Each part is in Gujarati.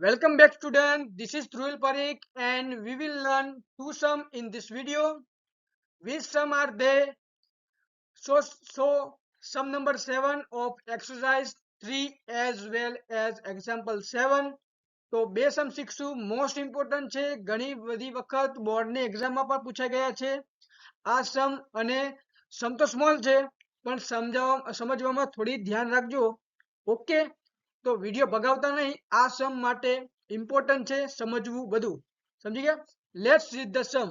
Welcome back student. This is Dhruil Parikh and we will learn two sum in this video. Which sum are they? So, so sum number 7 of exercise 3 as well as example 7. તો બે સમ શીખશું મોસ્ટ ઇમ્પોર્ટન્ટ છે ઘણી બધી વખત બોર્ડની એક્ઝામમાં પણ પૂછાઈ ગયા છે આ સમ અને સમ તો સ્મોલ છે પણ સમજાવવા સમજવામાં થોડી ધ્યાન રાખજો ઓકે તો વીડિયો ભગાવતા નહીં. આ સમ માટે ઇમ્પોર્ટન્ટ છે સમજવું બધું. સમજી ગયા? Let's read the sum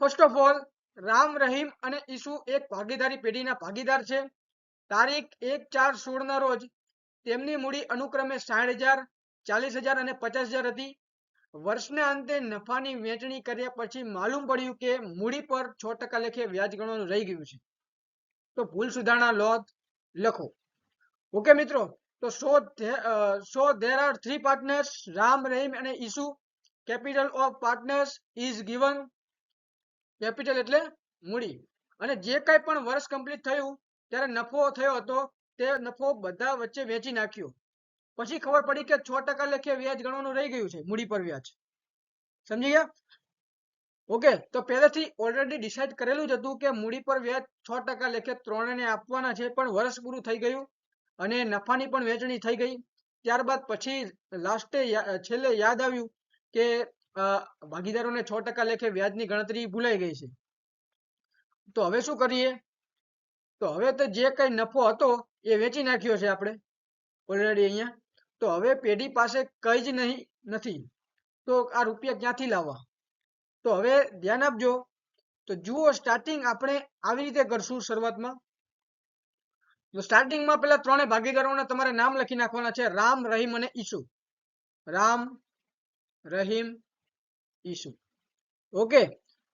first of all Ram, Rahim અને ઈસુ એક ભાગીદારી પેઢીના ભાગીદાર છે. તારીખ એક ચાર સોળ ના રોજ તેમની મૂડી અનુક્રમે સાઠ હજાર, ચાલીસ હજાર અને પચાસ હજાર હતી. વર્ષના અંતે નફાની વહેંચણી કર્યા પછી માલુમ પડ્યું કે મૂડી પર છ ટકા લેખે વ્યાજ ગણવાનું રહી ગયું છે. તો ભૂલ સુધારણા લોત લખો. ઓકે મિત્રો, તો so so there are three partners, Ram, Rahim અને Isu. Capital of partners is given capital એટલે મૂડી. અને જે કાંઈ પણ વર્ષ કમ્પ્લીટ થયું, ત્યારે નફો થયો હતો, તે નફો બધા વચ્ચે વેચી નાખ્યો. પછી ખબર પડી કે છ ટકા લેખે વ્યાજ ગણવાનું રહી ગયું છે, મૂડી પર વ્યાજ. સમજી ગયા? ઓકે તો પહેલેથી ઓલરેડી ડિસાઈડ કરેલું જ હતું કે મૂડી પર વ્યાજ છ ટકા લેખે ત્રણેને આપવાના છે, પણ વર્ષ પૂરું થઈ ગયું અને નફાની પણ વેચણી થઈ ગઈ. ત્યારબાદ પછી લાસ્ટે છેલ્લે યાદ આવ્યું કે ભાગીદારોને છ ટકા લેખે વ્યાજની ગણતરી ભૂલાઈ ગઈ છે. તો હવે શું કરીએ? તો હવે તો જે કઈ નફો હતો એ વેચી નાખ્યો છે આપણે ઓલરેડી અહીંયા. તો હવે પેઢી પાસે કઈ જ નહીં, નથી. તો આ રૂપિયા ક્યાંથી લાવવા? તો હવે ધ્યાન આપજો. તો જુઓ સ્ટાર્ટિંગ આપણે આવી રીતે કરશું શરૂઆતમાં. તો સ્ટાર્ટિંગમાં પેલા ત્રણે ભાગીદારોને તમારે નામ લખી નાખવાના છે. રામ, રહીમ અને ઈસુ. રામ, રહીમ, ઈસુ. ઓકે?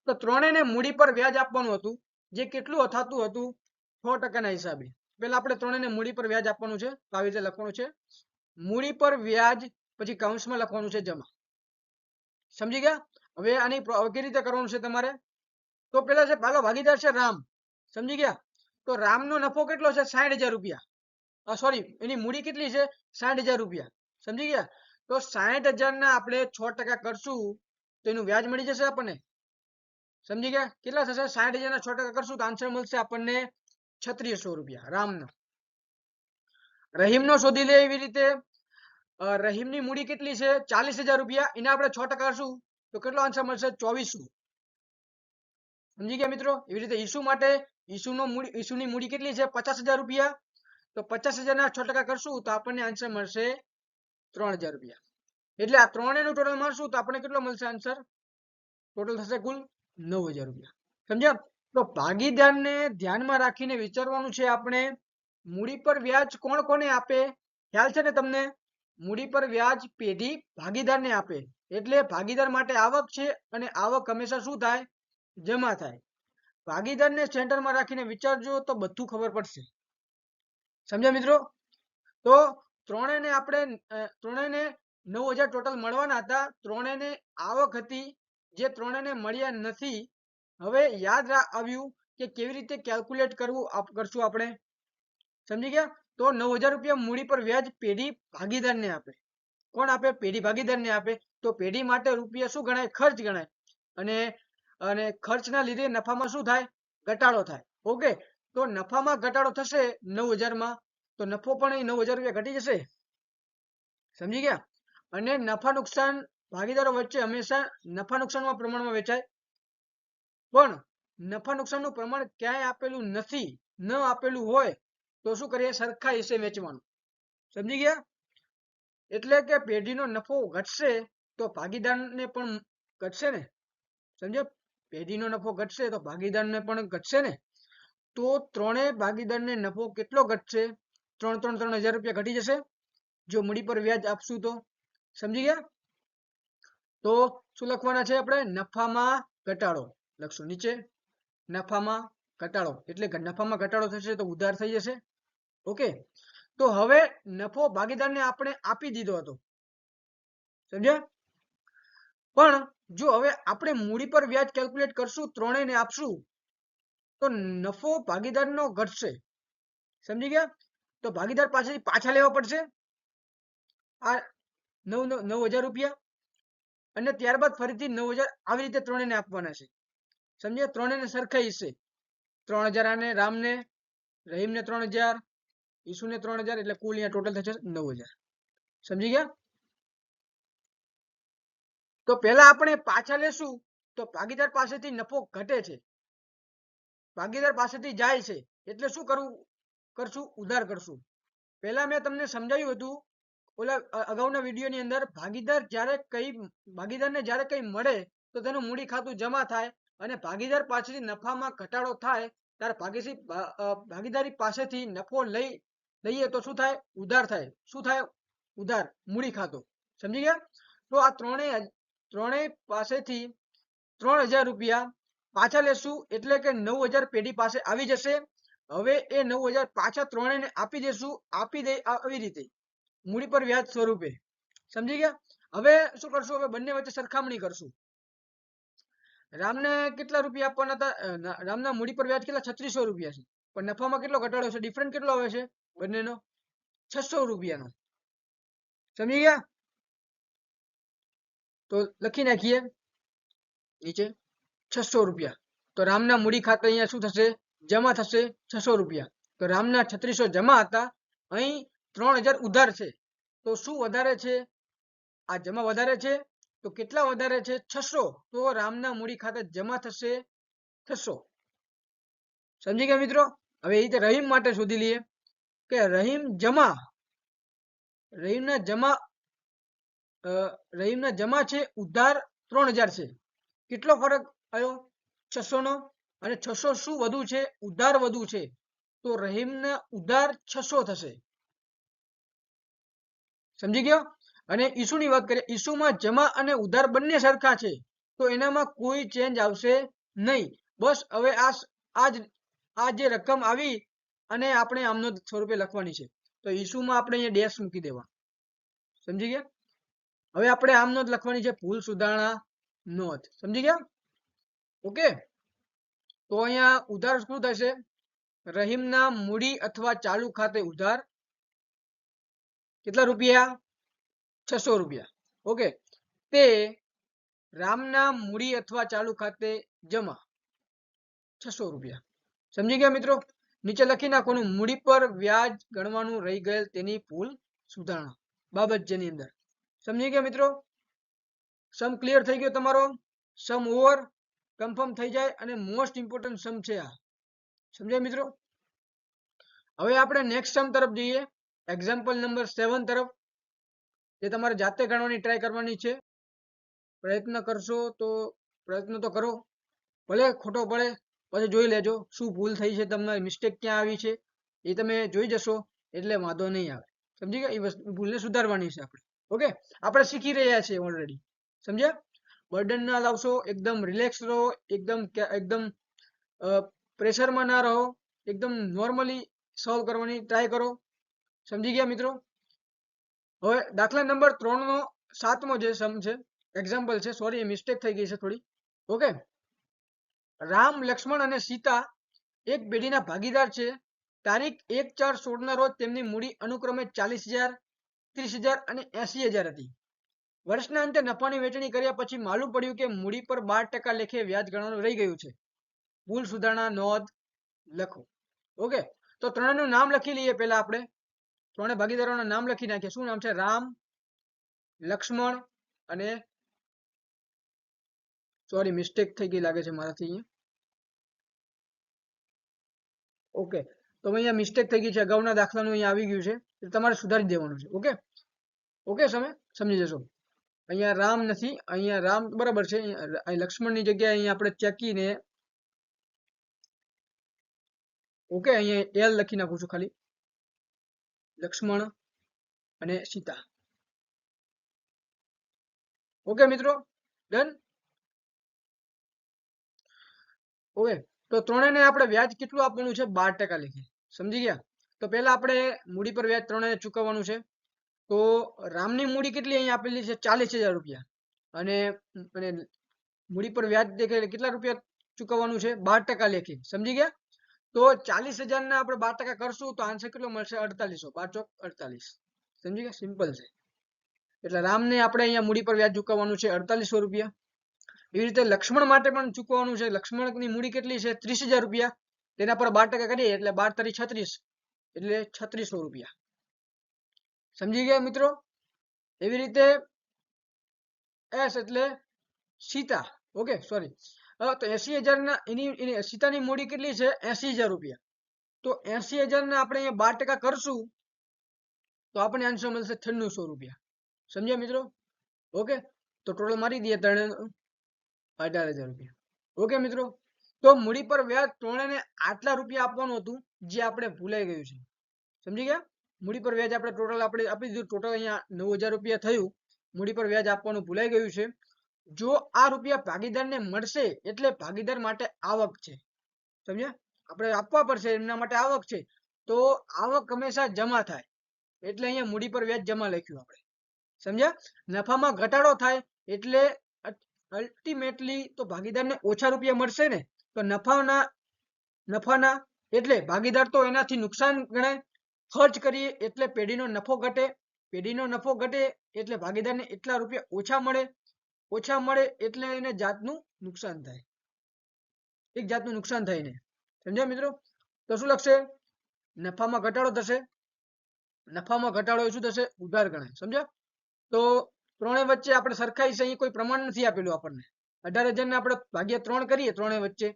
તો ત્રણેયને મૂડી પર વ્યાજ આપવાનું હતું. જે કેટલું અથાતું હતું? છ ટકાના હિસાબે. પેલા આપણે ત્રણેયને મૂડી પર વ્યાજ આપવાનું છે. તો આવી રીતે લખવાનું છે. મૂડી પર વ્યાજ પછી કૌંસમાં લખવાનું છે જમા. સમજી ગયા? હવે આની કેવી રીતે કરવાનું છે તમારે? તો પેલા છે પેલો ભાગીદાર છે રામ. સમજી ગયા? તો રામનો નફો કેટલો છે? સાઠ હજાર રૂપિયા. સોરી એની મૂડી કેટલી છે? સાઠ હજાર રૂપિયા. સમજી ગયા? તો સાઠ હજારના આપણે છ ટકા કરશું, તો એનું વ્યાજ મળી જશે આપણને. સમજી ગયા? કેટલા થશે? સાઠ હજારના છ ટકા કરશું, તો આન્સર મળશે આપણને છત્રીસો રૂપિયા, રામનો. રહીમનો શોધી લે એવી રીતે. રહીમની મૂડી કેટલી છે? ચાલીસ રૂપિયા. એને આપણે છ ટકા કરશું તો કેટલો આન્સર મળશે? ચોવીસો સમજી ગયા મિત્રો? એવી રીતે ઈસુ માટે ઈસુનો મૂડી, ઈસુની મૂડી કેટલી છે? પચાસ રૂપિયા. તો પચાસ હજારના છ કરશું તો આપણને આન્સર મળશે ત્રણ હજાર રૂપિયા. એટલે આ ત્રણેયનું ટોટલ મારશું તો આપણને કેટલો મળશે આન્સર ટોટલ થશે કુલ નવ હજાર રૂપિયા. સમજ્યા? તો ભાગીદારને ધ્યાનમાં રાખીને વિચારવાનું છે આપણે મૂડી પર વ્યાજ કોણ કોને આપે? ખ્યાલ છે ને તમને? મૂડી પર વ્યાજ પેઢી ભાગીદારને આપે. એટલે ભાગીદાર માટે આવક છે અને આવક હંમેશા શું થાય? જમા થાય. ભાગીદારને સેન્ટરમાં રાખીને વિચારજો તો બધું ખબર પડશે. સમજ્યા મિત્રો? તો ત્રણેયને આપણે ત્રણેયને નવ હજાર ટોટલ મળવાના હતા. ત્રણેયને આવક હતી. જે ત્રણેયને મળ્યા નથી. હવે યાદ આવ્યું કે કેવી રીતે કેલ્ક્યુલેટ કરવું કરશું આપણે? સમજી ગયા? તો નવ હજાર રૂપિયા મૂડી પર વ્યાજ પેઢી ભાગીદારને આપે. કોણ આપે? પેઢી ભાગીદારને આપે. તો પેઢી માટે રૂપિયા શું ગણાય? ખર્ચ ગણાય. અને અને ખર્ચના લીધે નફામાં શું થાય? ઘટાડો થાય. ઓકે? તો નફામાં ઘટાડો થશે નવ હજારમાં તો નફો પણ નવ હજાર રૂપિયા ઘટી જશે. સમજી ગયા? અને નફા નુકસાન ભાગીદારો વચ્ચે હંમેશા નફા નુકસાનમાં પ્રમાણમાં વેચાય. પણ નફા નુકસાનનું પ્રમાણ ક્યાંય આપેલું નથી. ન આપેલું હોય તો શું કરીએ? સરખા હિસ્સે વેચવાનું. સમજી ગયા? એટલે કે પેઢીનો નફો ઘટશે તો ભાગીદારને પણ ઘટશે ને? સમજો? પેઢીનો નફો ઘટશે તો ભાગીદારને પણ ઘટશે ને? તો ત્રણેય ભાગીદારને નફો કેટલો ઘટશે? ત્રણ ત્રણ ત્રણ હજાર રૂપિયા ઘટી જશે. જો મૂડી પર વ્યાજ આપશું તો? સમજી ગયા? તો શું લખવાના છે આપણે? નફામાં ઘટાડો. લખશું નીચે. નફામાં ઘટાડો. એટલે નફામાં ઘટાડો થશે તો ઉધાર થઈ જશે. ઓકે? તો હવે નફો ભાગીદારને આપણે આપી દીધો હતો. સમજ્યા? પણ જો હવે આપણે મૂડી પર વ્યાજ કેલ્ક્યુલેટ કરશું, ત્રણેયને આપશું, તો નફો ભાગીદારનો ઘટશે. સમજી ગયા? તો ભાગીદાર પાસેથી પાછા લેવા પડશે. આ નવ નવ હજાર રૂપિયા. અને ત્યારબાદ ફરીથી નવ હજાર આવી રીતે ત્રણેયને આપવાના છે. સમજ્યા? ત્રણેયને સરખા હિસ્સે ત્રણ હજાર આને, રામને, રહીમને ત્રણ હજાર, ઈસુને ત્રણ હજાર, એટલે કુલ અહીંયા ટોટલ થશે નવ હજાર. સમજી ગયા? તો પહેલા આપણે પાછા લેશું, તો ભાગીદાર પાસેથી નફો ઘટે છે. ભાગીદાર પાસેથી જાય છે, એટલે શું કરવું કરશું, ઉધાર કરશું. પહેલા મેં તમને સમજાવ્યું હતું, ઓલા અગાઉના વિડીયોની અંદર ભાગીદાર જ્યારે કઈ, ભાગીદારને જ્યારે કઈ મળે, તો તેનું મૂડી ખાતું જમા થાય અને ભાગીદાર પાસેથી નફામાં ઘટાડો થાય, ત્યારે ભાગીદારી ભાગીદારી પાસેથી નફો લઈ, લઈએ તો શું થાય? ઉધાર થાય. શું થાય? ઉધાર, મૂડી ખાતો. સમજી ગયા? તો આ ત્રણેય ત્રણેય પાસેથી ત્રણ હજાર રૂપિયા પાછા લેશું, એટલે કે નવ હજાર પેઢી પાસે આવી જશે. હવે એ નવ હજાર પાછા ત્રણેયને આપી દેશું. આપી દે આવી રીતે. મૂડી પર વ્યાજ સ્વરૂપે. સમજી ગયા? હવે શું કરશું? હવે બંને વચ્ચે સરખામણી કરશું. રામને કેટલા રૂપિયા આપવાના હતા? રામના મૂડી પર વ્યાજ કેટલા? છત્રીસો રૂપિયા છે. પણ નફામાં કેટલો ઘટાડો છે? ડિફરન્ટ કેટલો આવે છે? બંનેનો. છસો રૂપિયાનો. સમજી ગયા? તો લખી નાખીએ. નીચે. છસો રૂપિયા. તો રામના મૂડી ખાતે અહીંયા શું થશે? જમા થશે છસો રૂપિયા. તો રામના છત્રીસો જમા હતા. અહીં ત્રણ હજાર ઉધાર છે. તો શું વધારે છે? આ જમા વધારે છે? તો કેટલા વધારે છે? છસો. તો રામના મૂડી ખાતે જમા થશે છસો. સમજી ગયા મિત્રો? હવે એ રહીમ માટે શોધી લઈએ કે રહીમ જમા, રહીમના જમા રહીમના જમા છે ઉધાર ત્રણ હજાર છે. કેટલો ફરક આવ્યો? છસો નો અને છસો શું વધુ છે? ઉધાર વધુ છે. તો રહીમના ઉધાર છસો થશે. સમજી ગયો? અને ઈસુની વાત કરીએ, ઈસુમાં જમા અને ઉધાર બંને સરખા છે, તો એનામાં કોઈ ચેન્જ આવશે નહીં. બસ હવે આ આજ આ જે રકમ આવી અને આપણે આમનો સ્વરૂપે લખવાની છે. તો ઈસુમાં આપણે અહીંયા ડેશ મૂકી દેવા. સમજી ગયા? હવે આપણે આમ નોંધ લખવાની છે ભૂલ સુધારણા નોંધ. સમજી ગયા? ઓકે? તો અહીંયા ઉધાર શું થશે? રહીમના મૂડી અથવા ચાલુ ખાતે ઉધાર. કેટલા રૂપિયા? છસો રૂપિયા. ઓકે. તે રામના મૂડી અથવા ચાલુ ખાતે જમા. છસો રૂપિયા. સમજી ગયા મિત્રો? નીચે લખી નાખવાનું, મૂડી પર વ્યાજ ગણવાનું રહી ગયેલ તેની ભૂલ સુધારણા. બાબત જેની અંદર. સમજી ગયા મિત્રો? સમ ક્લિયર થઈ ગયો તમારો? સમ ઓવર કન્ફર્મ થઈ જાય અને મોસ્ટ ઇમ્પોર્ટન્ટ સમ છે આ. સમજાય મિત્રો? હવે આપણે નેક્સ્ટ સમ તરફ જઈએ. એક્ઝામ્પલ નંબર સેવન તરફ. જે તમારે જાતે ગણવાની ટ્રાય કરવાની છે, પ્રયત્ન કરશો તો પ્રયત્ન તો કરો. ભલે ખોટો પડે, પછી જોઈ લેજો શું ભૂલ થઈ છે, તમને મિસ્ટેક ક્યાં આવી છે, એ તમે જોઈ જશો, એટલે વાંધો નહીં આવે. સમજી ગયા? એ વસ્તુ, ભૂલને સુધારવાની છે આપણે. ઓકે આપણે શીખી રહ્યા છીએ ઓલરેડી સમજ્યા? બર્ડન ના લાવશો, એકદમ રિલેક્સ રહો, એકદમ એકદમ પ્રેશરમાં ના રહો, એકદમ નોર્મલી સોલ્વ કરવાની ટ્રાય કરો. સમજી ગયા મિત્રો? હવે દાખલા નંબર ત્રણ નો સાતમો જે સમ છે એક્ઝામ્પલ છે સોરી મિસ્ટેક થઈ ગઈ છે થોડી. ઓકે રામ, લક્ષ્મણ અને સીતા એક પેઢીના ભાગીદાર છે. તારીખ એક ચાર સોળ ના રોજ તેમની મૂડી અનુક્રમે ચાલીસ હજાર, ત્રીસ હજાર અને એસી હજાર હતી. વર્ષના અંતે નફાની વેચણી કર્યા પછી માલુમ પડ્યું કે મૂડી પર બાર ટકા લેખે વ્યાજ ગણવાનું રહી ગયું છે. ભૂલ સુધારણા, નોંધ લખો. ઓકે તો ત્રણનું નામ લખી લઈએ પહેલા આપણે. ત્રણે ભાગીદારોના નામ લખી નાખ્યા. શું નામ છે? રામ, લક્ષ્મણ અને સોરી મિસ્ટેક થઈ ગઈ લાગે છે મારાથી અહીંયા. ઓકે તો અહીંયા મિસ્ટેક થઈ ગઈ છે. અગાઉના દાખલાનું અહીંયા આવી ગયું છે. તમારે સુધારી દેવાનું છે. ઓકે ઓકે તમે સમજી જશો. અહીંયા રામ નથી. અહીંયા રામ બરાબર છે. લક્ષ્મણની જગ્યાએ અહીંયા આપણે ચેકીને ઓકે અહીંયા એલ લખી નાખું છું ખાલી. લક્ષ્મણ અને સીતા. ઓકે મિત્રો, ડન? ઓકે, તો ત્રણેયને આપણે વ્યાજ કેટલું આપવાનું છે? બાર ટકા લેખે સમજી ગયા? તો પહેલા આપણે મૂડી પર વ્યાજ ત્રણે ચૂકવવાનું છે. તો રામની મૂડી કેટલી અહીં આપેલી છે? ચાલીસ હજાર રૂપિયા. અને અને મૂડી પર વ્યાજ દેખે કેટલા રૂપિયા ચૂકવવાનું છે? બાર ટકા લેખે સમજી ગયા? તો ચાલીસ હજાર ના આપણે બાર ટકા કરશું તો આન્સર કેટલો મળશે? અડતાલીસો. બાર ચોક અડતાલીસ. સમજી ગયા? સિમ્પલ છે. એટલે રામને આપણે અહીંયા મૂડી પર વ્યાજ ચૂકવવાનું છે અડતાલીસો રૂપિયા. એવી રીતે લક્ષ્મણ માટે પણ ચૂકવવાનું છે. લક્ષ્મણની મૂડી કેટલી છે? ત્રીસ હજાર રૂપિયા. તેના પર બાર ટકા કરીએ એટલે બાર તારીખ છત્રીસ. એટલે છત્રીસો રૂપિયા. સમજી ગયા મિત્રો? એવી રીતે એસ એટલે સીતા. ઓકે સોરી તો એસી હજારના એની સીતાની મૂડી કેટલી છે? એસી હજાર રૂપિયા. તો એસી હજારના આપણે અહીંયા બાર ટકા કરશું, તો આપણને આન્સર મળશે છન્નુસો રૂપિયા. સમજ્યા મિત્રો? ઓકે? તો ટોટલ મારી દઈએ ત્રણે, અઢાર હજાર રૂપિયા. ઓકે મિત્રો? તો મૂડી પર વ્યાજ ત્રણેને આટલા રૂપિયા આપવાનું હતું, જે આપણે ભૂલાઈ ગયું છે. સમજી ગયા? મૂડી પર વ્યાજ આપણે ટોટલ આપણે આપી દીધું, ટોટલ અહીંયા નવ હજાર રૂપિયા થયું. મૂડી પર વ્યાજ આપવાનું ભૂલાઈ ગયું છે. જો આ રૂપિયા ભાગીદારને મળશે એટલે ભાગીદાર માટે આવક છે. સમજ્યા? આપણે આપવા પડશે, એમના માટે આવક છે. તો આવક હંમેશા જમા થાય. એટલે અહીંયા મૂડી પર વ્યાજ જમા લખ્યું આપણે. સમજ્યા? નફામાં ઘટાડો થાય એટલે અલ્ટિમેટલી તો ભાગીદારને ઓછા રૂપિયા મળશે ને? તો નફાના નફાના એટલે ભાગીદાર તો એનાથી નુકસાન ગણાય. ખર્ચ કરીએ એટલે પેઢીનો નફો ઘટે. પેઢીનો નફો ઘટે એટલે ભાગીદારને એટલા રૂપિયા ઓછા મળે. ઓછા મળે એટલે એને જાતનું નુકસાન થાય. એક જાતનું નુકસાન થાય ને સમજ્યા મિત્રો? તો શું લખશે? નફામાં ઘટાડો થશે. નફામાં ઘટાડો શું થશે? ઉધાર ગણાય. સમજ્યા? તો ત્રણે વચ્ચે આપણે સરખાઈ છે અહીં કોઈ પ્રમાણ નથી આપેલું આપણને. અઢાર હજાર ને આપણે ભાગ્યા ત્રણ કરીએ ત્રણે વચ્ચે.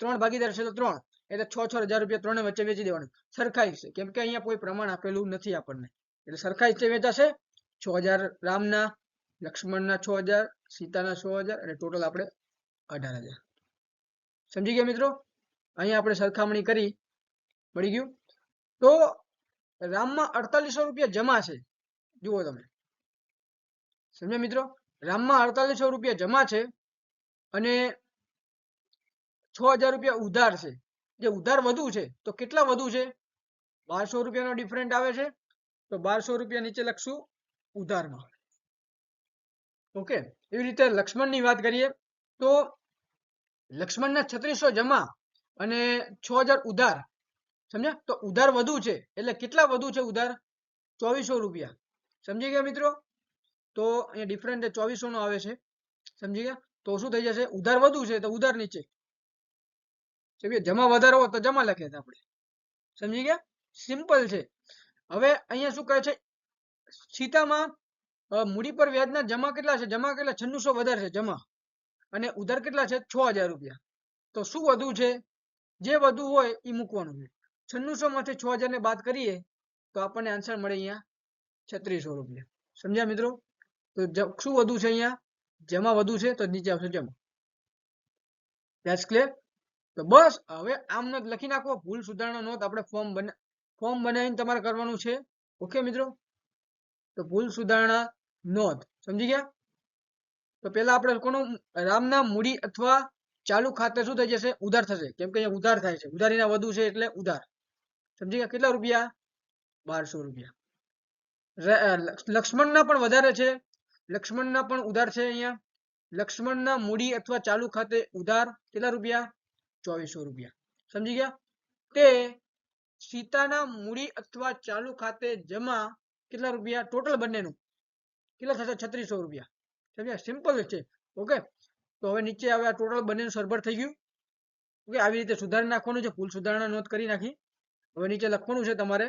ત્રણ ભાગીદાર છે તો ત્રણ. એટલે છ છ હજાર રૂપિયા ત્રણે વચ્ચે વેચી દેવાનું. સરખાઈ છે. કેમ કે અહીંયા કોઈ પ્રમાણ આપેલું નથી આપણને. એટલે સરખાઈ છે, વેચાશે. છ હજાર રામના લક્ષ્મણના છ હજાર, સીતાના છ હજાર અને ટોટલ આપણે અઢાર હજાર. સમજી ગયા મિત્રો? અહીંયા આપણે સરખામણી કરી. મળી ગયું? તો રામમાં અડતાલીસો રૂપિયા જમા છે. જુઓ તમે. સમજ્યા મિત્રો? રામમાં અડતાલીસો રૂપિયા જમા છે અને છ હજાર રૂપિયા ઉધાર છે. જે ઉધાર વધુ છે, તો કેટલા વધુ છે? બારસો રૂપિયાનો ડિફરન્ટ આવે છે. તો બારસો રૂપિયા નીચે લખશું ઉધારમાં. ઓકે, એવી રીતે લક્ષ્મણની વાત કરીએ, તો લક્ષ્મણના છત્રીસો જમા અને છ હજાર ઉધાર, સમજ્યા? તો ઉધાર વધુ છે, એટલે કેટલા વધુ છે ઉધાર? ચોવીસો રૂપિયા. સમજી ગયા મિત્રો? તો અહીંયા ડિફરન્ટ ચોવીસો નો આવે છે. સમજી ગયા? તો શું થઈ જશે? ઉધાર વધુ છે, તો ઉધાર નીચે. સમજ્યા? જમા વધારો તો જમા લખે આપણે. સમજી ગયા? સિમ્પલ છે. હવે અહીંયા શું કહે છે? સીતામાં મૂડી પર વ્યાજના જમા કેટલા છે? જમા કેટલા? છન્નુસો વધારે છે, જમા. અને ઉધાર કેટલા છે? છ હજાર રૂપિયા. તો શું વધુ છે? જે વધુ હોય એ મૂકવાનું છે. છન્નુસો માંથી છ હજાર ને બાદ કરીએ તો આપણને આન્સર મળે અહીંયા છત્રીસો રૂપિયા. સમજ્યા મિત્રો? તો શું વધુ છે અહીંયા? જમા વધુ છે તો નીચે આવશે જમા. ધેટ્સ ક્લિયર તો બસ, હવે આમ નોંધ લખી નાખો. ભૂલ સુધારણા નોંધ આપણે ફોર્મ બના ફોર્મ બનાવીને તમારે કરવાનું છે. ઓકે મિત્રો? તો ભૂલ સુધારણા નોંધ. સમજી ગયા? તો પેલા આપણે કોનો? રામના મૂડી અથવા ચાલુ ખાતે શું થઈ જશે? ઉધાર થશે. કેમ કે ઉધાર થાય છે. ઉધારીના વધુ છે એટલે ઉધાર. સમજી ગયા? કેટલા રૂપિયા? બારસો રૂપિયા. લક્ષ્મણના પણ વધારે છે. લક્ષ્મણના પણ ઉધાર છે અહીંયા. લક્ષ્મણના મૂડી અથવા ચાલુ ખાતે ઉધાર કેટલા રૂપિયા? ચોવીસો રૂપિયા. સમજી ગયા? તે સીતાના મૂડી અથવા ચાલુ ખાતે જમા કેટલા રૂપિયા? ટોટલ બંનેનું. કેટલા થશે છત્રીસો રૂપિયા. સમજ્યા? સિમ્પલ છે. ઓકે તો હવે નીચે હવે આ ટોટલ બંનેનું સરભર થઈ ગયું. ઓકે આવી રીતે સુધારી નાખવાનું છે. ભૂલ સુધારણા નોંધ કરી નાખી. હવે નીચે લખવાનું છે તમારે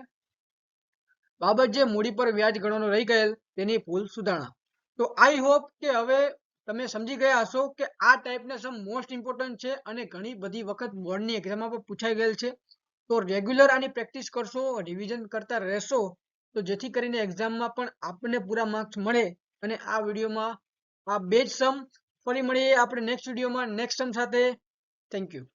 બાબત જે મૂડી પર વ્યાજ ગણવાનો રહી ગયેલ તેની ભૂલ સુધારણા. તો આઈ હોપ કે હવે તમે સમજી ગયા હશો કે આ ટાઈપના સમ મોસ્ટ ઇમ્પોર્ટન્ટ છે અને ઘણી બધી વખત બોર્ડની એક્ઝામમાં પણ પૂછાઈ ગયેલ છે. તો રેગ્યુલર આની પ્રેક્ટિસ કરશો રિવિઝન કરતા રહેશો તો જેથી કરીને એક્ઝામમાં પણ આપણને પૂરા માર્ક્સ મળે અને આ વિડીયોમાં આ બે જ સમ ફરી મળીએ આપણે નેક્સ્ટ વિડીયોમાં નેક્સ્ટ સમ સાથે. Thank you